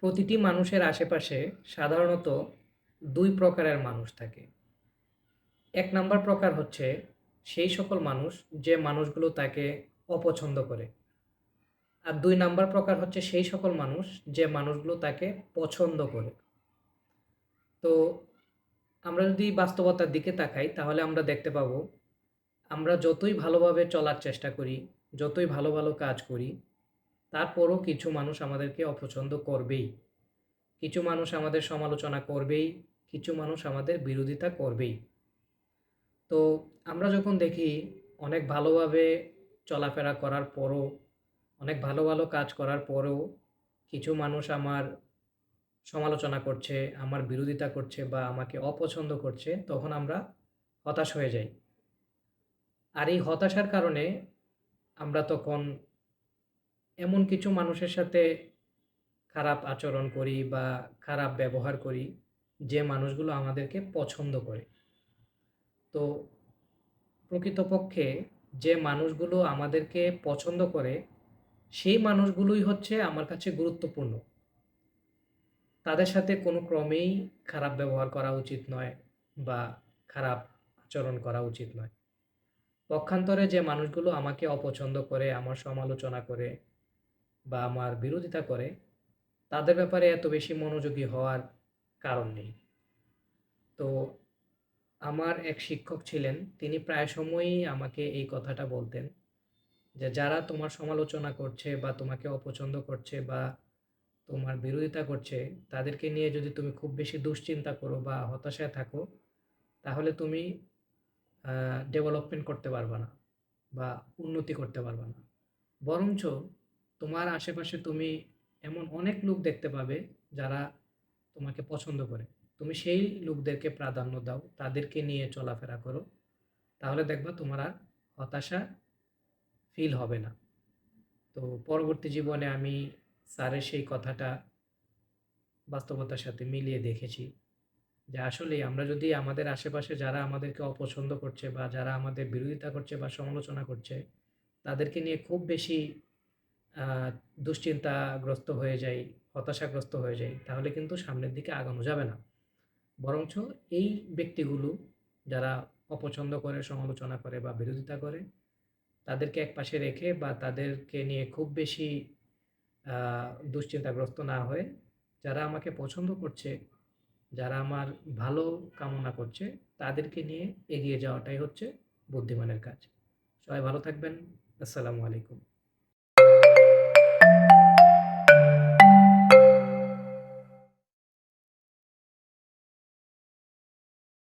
প্রতিটি মানুষের আশেপাশে সাধারণত দুই প্রকারের মানুষ থাকে। এক নাম্বার প্রকার হচ্ছে সেই সকল মানুষ যে মানুষগুলো তাকে অপছন্দ করে। আর দুই নাম্বার প্রকার হচ্ছে সেই সকল মানুষ যে মানুষগুলো তাকে পছন্দ করে। তো আমরা যদি বাস্তবতার দিকে তাকাই, তাহলে আমরা দেখতে পাবো, আমরা যতই ভালোভাবে চলার চেষ্টা করি, যতই ভালো ভালো কাজ করি তারপরও কিছু মানুষ আমাদেরকে অপছন্দ করবেই। কিছু মানুষ আমাদের সমালোচনা করবেই, কিছু মানুষ আমাদের বিরোধিতা করবেই। তো আমরা যখন দেখি অনেক ভালোভাবে চলাফেরা করার পরও, অনেক ভালো ভালো কাজ করার পরেও কিছু মানুষ আমার সমালোচনা করছে, আমার বিরোধিতা করছে বা আমাকে অপছন্দ করছে, তখন আমরা হতাশ হয়ে যাই। আর এই হতাশার কারণে আমরা তখন এমন কিছু মানুষের সাথে খারাপ আচরণ করি বা খারাপ ব্যবহার করি যে মানুষগুলো আমাদেরকে পছন্দ করে। তো প্রকৃতপক্ষে যে মানুষগুলো আমাদেরকে পছন্দ করে, সেই মানুষগুলোই হচ্ছে আমার কাছে গুরুত্বপূর্ণ। তাদের সাথে কোনো ক্রমেই খারাপ ব্যবহার করা উচিত নয় বা খারাপ আচরণ করা উচিত নয়। পক্ষান্তরে যে মানুষগুলো আমাকে অপছন্দ করে, আমার সমালোচনা করে বা আমার বিরোধিতা করে, তাদের ব্যাপারে এত বেশি মনোযোগী হওয়ার কারণ নেই। তো আমার এক শিক্ষক ছিলেন, তিনি প্রায় সময়ই আমাকে এই কথাটা বলতেন যে, যারা তোমার সমালোচনা করছে বা তোমাকে অপছন্দ করছে বা তোমার বিরোধিতা করছে, তাদেরকে নিয়ে যদি তুমি খুব বেশি দুশ্চিন্তা করো বা হতাশায় থাকো, তাহলে তুমি ডেভেলপমেন্ট করতে পারবে না বা উন্নতি করতে পারবে না। বরঞ্চ তোমার আশেপাশে তুমি এমন অনেক লোক দেখতে পাবে যারা তোমাকে পছন্দ করে। তুমি সেই লোকদেরকে প্রাধান্য দাও, তাদেরকে নিয়ে চলাফেরা করো। তাহলে দেখবা তোমার আর হতাশা ফিল হবে না। তো পরবর্তী জীবনে আমি স্যারের সেই কথাটা বাস্তবতার সাথে মিলিয়ে দেখেছি যে আসলেই আমরা যদি আমাদের আশেপাশে যারা আমাদেরকে অপছন্দ করছে বা যারা আমাদের বিরোধিতা করছে বা সমালোচনা করছে, তাদেরকে নিয়ে খুব বেশি দুশ্চিন্তাগ্রস্ত হয়ে যাই, হতাশাগ্রস্ত হয়ে যাই, তাহলে কিন্তু সামনের দিকে আগানো যাবে না। বরঞ্চ এই ব্যক্তিগুলো যারা অপছন্দ করে, সমালোচনা করে বা বিরোধিতা করে, তাদেরকে এক পাশে রেখে বা তাদেরকে নিয়ে খুব বেশি দুশ্চিন্তাগ্রস্ত না হয়ে যারা আমাকে পছন্দ করছে, যারা আমার ভালো কামনা করছে, তাদেরকে নিয়ে এগিয়ে যাওয়াটাই হচ্ছে বুদ্ধিমানের কাজ। সবাই ভালো থাকবেন। আসসালামু আলাইকুম।